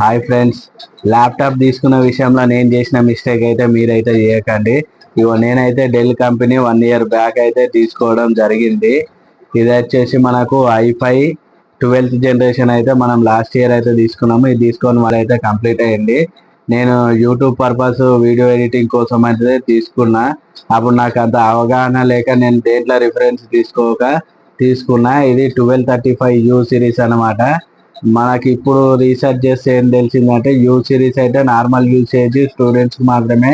Hi friends laptop తీసుకున్న విషయంలో నేను చేసిన మిస్టేక్ అయితే మీరైతే చేయకండి. ఇగో నేనైతే Dell company one year back అయితే తీసుకోవడం జరిగింది. ఇది వచ్చేసి మనకు ఐఫై ట్వెల్త్ జనరేషన్ అయితే మనం లాస్ట్ ఇయర్ అయితే తీసుకున్నాము. ఇది తీసుకొని వాళ్ళైతే కంప్లీట్ అయ్యింది. నేను యూట్యూబ్ పర్పస్ వీడియో ఎడిటింగ్ కోసం అయితే తీసుకున్నా. అప్పుడు నాకు అంత అవగాహన లేక నేను దేంట్లో రిఫరెన్స్ తీసుకోక తీసుకున్నా. ఇది twelve thirty five U series అనమాట మనకి ఇప్పుడు రీసెర్చ్ చేస్తే ఏం తెలిసిందంటే యూ సిరీస్ అయితే నార్మల్ యూసేజ్ స్టూడెంట్స్ మాత్రమే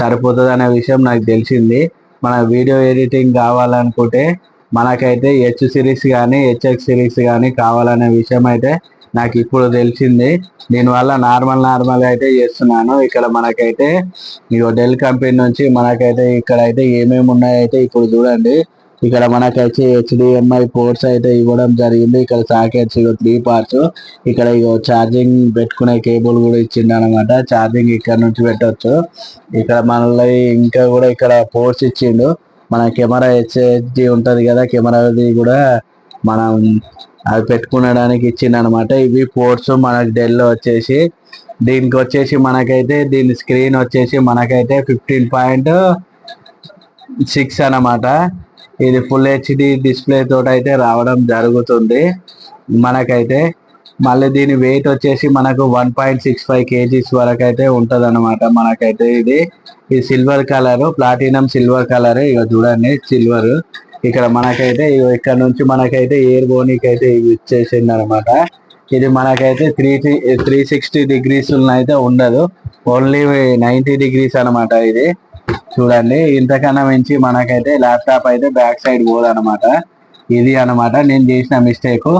సరిపోతుంది అనే విషయం నాకు తెలిసింది. మన వీడియో ఎడిటింగ్ కావాలనుకుంటే మనకైతే హెచ్ సిరీస్ కానీ హెచ్ఎక్స్ సిరీస్ కానీ కావాలనే విషయం అయితే నాకు ఇప్పుడు తెలిసింది. దీనివల్ల నార్మల్ నార్మల్ అయితే చేస్తున్నాను. ఇక్కడ మనకైతే ఇక డెల్ కంపెనీ నుంచి మనకైతే ఇక్కడ అయితే ఏమేమి ఉన్నాయైతే ఇప్పుడు చూడండి. ఇక్కడ మనకైతే హెచ్డిఎంఐ పోర్ట్స్ అయితే ఇవ్వడం జరిగింది. ఇక్కడ సాకెట్స్ ఇగో త్రీ పార్ట్స్ ఇక్కడ ఇగో ఛార్జింగ్ పెట్టుకునే కేబుల్ కూడా ఇచ్చిండు అనమాట ఛార్జింగ్ ఇక్కడ నుంచి పెట్టొచ్చు. ఇక్కడ మళ్ళీ ఇంకా కూడా ఇక్కడ పోర్ట్స్ ఇచ్చిండు. మన కెమెరా హెచ్హెచ్డి ఉంటుంది కదా కెమెరాది కూడా మనం అవి పెట్టుకునడానికి ఇచ్చిండు అనమాట ఇవి పోర్ట్స్ మనకి డెల్ వచ్చేసి దీనికి వచ్చేసి మనకైతే దీని స్క్రీన్ వచ్చేసి మనకైతే ఫిఫ్టీన్ పాయింట్ సిక్స్ అన్నమాట. ఇది ఫుల్ హెచ్డి డిస్ప్లే తోటి అయితే రావడం జరుగుతుంది. మనకైతే మళ్ళీ దీని వెయిట్ వచ్చేసి మనకు one point six five kgs వరకు అయితే ఉంటది అనమాట మనకైతే ఇది ఈ silver colour platinum silver colour ఇక చూడండి సిల్వర్ ఇక్కడ మనకైతే ఇక్కడ నుంచి మనకైతే ఎయిర్ బోనీకి అయితే ఇవి ఇచ్చేసింది అనమాట ఇది మనకైతే త్రీ త్రీ సిక్స్టీ డిగ్రీస్ అయితే ఉండదు. ఓన్లీ నైన్టీ డిగ్రీస్ అన్నమాట ఇది. చూడండి ఇంతకన్నా మించి మనకైతే ల్యాప్టాప్ అయితే బ్యాక్ సైడ్ పోదు అనమాట ఇది అన్నమాట నేను చేసిన మిస్టేక్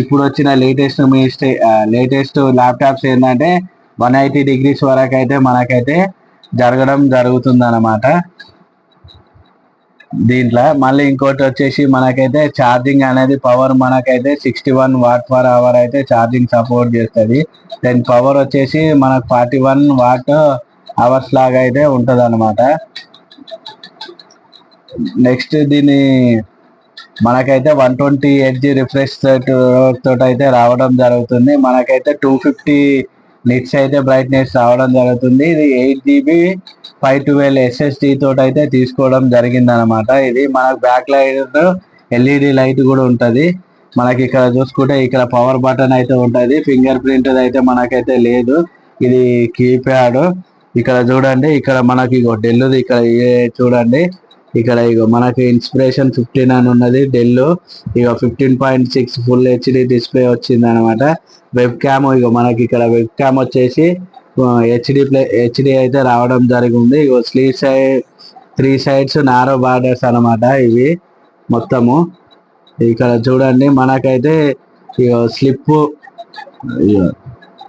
ఇప్పుడు వచ్చిన లేటెస్ట్ మిస్టేక్ లేటెస్ట్ ల్యాప్టాప్స్ ఏంటంటే వన్ ఎయిటీ డిగ్రీస్ వరకు అయితే మనకైతే జరగడం జరుగుతుంది అనమాట దీంట్లో మళ్ళీ ఇంకోటి వచ్చేసి మనకైతే ఛార్జింగ్ అనేది పవర్ మనకైతే sixty one watt per hour అయితే ఛార్జింగ్ సపోర్ట్ చేస్తుంది. దెన్ పవర్ వచ్చేసి మనకు ఫార్టీ వన్ వాట్ అవర్స్ లాగా అయితే ఉంటుంది అనమాట నెక్స్ట్ దీని మనకైతే one twenty eight G refresh తోటి అయితే రావడం జరుగుతుంది. మనకైతే టూ ఫిఫ్టీ నిట్స్ అయితే బ్రైట్నెస్ రావడం జరుగుతుంది. ఇది eight GB five twelve SSD తోటి అయితే తీసుకోవడం జరిగింది అనమాట ఇది మనకు బ్యాక్ లైట్ ఎల్ఈడి లైట్ కూడా ఉంటుంది. మనకి ఇక్కడ చూసుకుంటే ఇక్కడ పవర్ బటన్ అయితే ఉంటుంది. ఫింగర్ ప్రింట్ అయితే మనకైతే లేదు. ఇది కీప్యాడ్. ఇక్కడ చూడండి ఇక్కడ మనకి ఇగో డెల్ ఇక్కడ చూడండి. ఇక్కడ ఇగో మనకి ఇన్స్పిరేషన్ ఫిఫ్టీన్ అని ఉన్నది డెల్ ఇక fifteen point six full HD display వచ్చింది అనమాట వెబ్ క్యామ్ ఇగో మనకి ఇక్కడ వెబ్ క్యామ్ వచ్చేసి హెచ్డి ప్లే హెచ్డి అయితే రావడం జరిగింది. ఇగో sleeve side three sides narrow borders అన్నమాట ఇవి మొత్తము. ఇక్కడ చూడండి మనకైతే ఇగో slip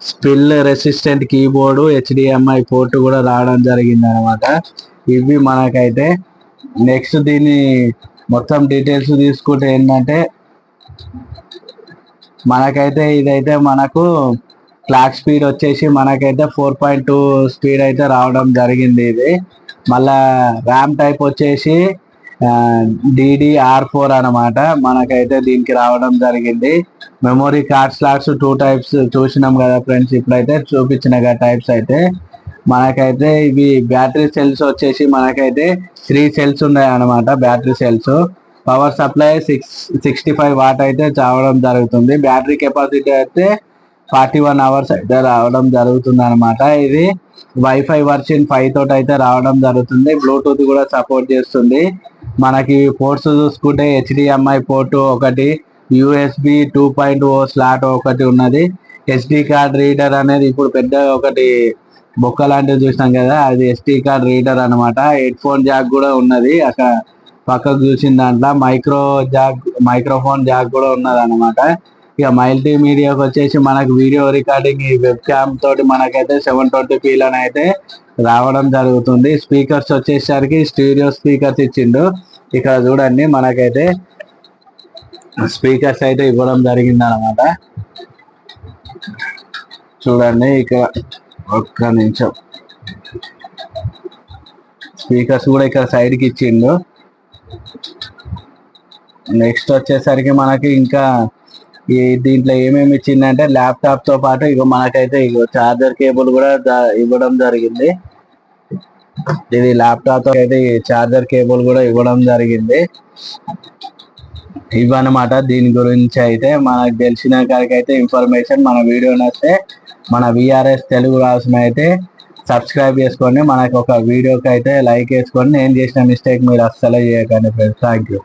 spill resistant keyboard HDMI port కూడా రావడం జరిగింది అనమాట ఇవి మనకైతే నెక్స్ట్ దీని మొత్తం డీటెయిల్స్ తీసుకుంటే ఏంటంటే మనకైతే ఇదైతే మనకు క్లాక్ స్పీడ్ వచ్చేసి మనకైతే ఫోర్ పాయింట్ టూ స్పీడ్ అయితే రావడం జరిగింది ఇది. మళ్ళా ర్యామ్ టైప్ వచ్చేసి డిడిఆర్ ఫోర్ అనమాట మనకైతే దీనికి రావడం జరిగింది. Memory card slots two types చూసినాం కదా ఫ్రెండ్స్ ఇప్పుడైతే చూపించిన టైప్స్ అయితే. మనకైతే ఇవి బ్యాటరీ సెల్స్ వచ్చేసి మనకైతే త్రీ సెల్స్ ఉన్నాయి అనమాట battery cells power supply six sixty five watt అయితే చావడం జరుగుతుంది. బ్యాటరీ కెపాసిటీ అయితే ఫార్టీ వన్ అవర్స్ అయితే రావడం జరుగుతుంది అనమాట ఇది వైఫై వర్షన్ ఫైవ్ తోటి అయితే రావడం జరుగుతుంది. బ్లూటూత్ కూడా సపోర్ట్ చేస్తుంది. మనకి పోర్ట్స్ చూసుకుంటే హెచ్డిఎంఐ పోర్ట్ ఒకటి USB two point O slot ఒకటి ఉన్నది. ఎస్డి కార్డ్ రీడర్ అనేది ఇప్పుడు పెద్ద ఒకటి బొక్క లాంటిది చూసినాం కదా అది ఎస్డి కార్డ్ రీడర్ అనమాట హెడ్ ఫోన్ జాక్ కూడా ఉన్నది అక్కడ పక్కకు చూసిన దాంట్లో మైక్రో జాక్ మైక్రోఫోన్ జాక్ కూడా ఉన్నది అనమాట ఇక మల్టీ మీడియాకి వచ్చేసి మనకు వీడియో రికార్డింగ్ ఈ వెబ్ క్యామ్ తోటి మనకైతే సెవెన్ ట్వంటీ పీలని అయితే రావడం జరుగుతుంది. స్పీకర్స్ వచ్చేసరికి స్టీరియో స్పీకర్స్ ఇచ్చిండు. ఇక్కడ చూడండి మనకైతే స్పీకర్స్ అయితే ఇవ్వడం జరిగింది అనమాట చూడండి ఇక్కడ ఒక్క నిమిషం. స్పీకర్స్ కూడా ఇక్కడ సైడ్కి ఇచ్చిండు. నెక్స్ట్ వచ్చేసరికి మనకి ఇంకా ఈ దీంట్లో ఏమేమి ఇచ్చిందంటే ల్యాప్టాప్తో పాటు ఇగో మనకైతే ఇగో చార్జర్ కేబుల్ కూడా ఇవ్వడం జరిగింది. ఇది ల్యాప్టాప్ అయితే చార్జర్ కేబుల్ కూడా ఇవ్వడం జరిగింది. ఇవన్నమాట దీని గురించి అయితే మనకు తెలిసిన కాడికి అయితే ఇన్ఫర్మేషన్ మన వీడియో నచ్చితే మన విఆర్ఎస్ తెలుగు రాసిన అయితే సబ్స్క్రైబ్ చేసుకోండి. మనకు ఒక వీడియోకి అయితే లైక్ వేసుకోండి. నేను చేసిన మిస్టేక్ మీరు అస్సలే చేయకండి ఫ్రెండ్స్ థ్యాంక్ యూ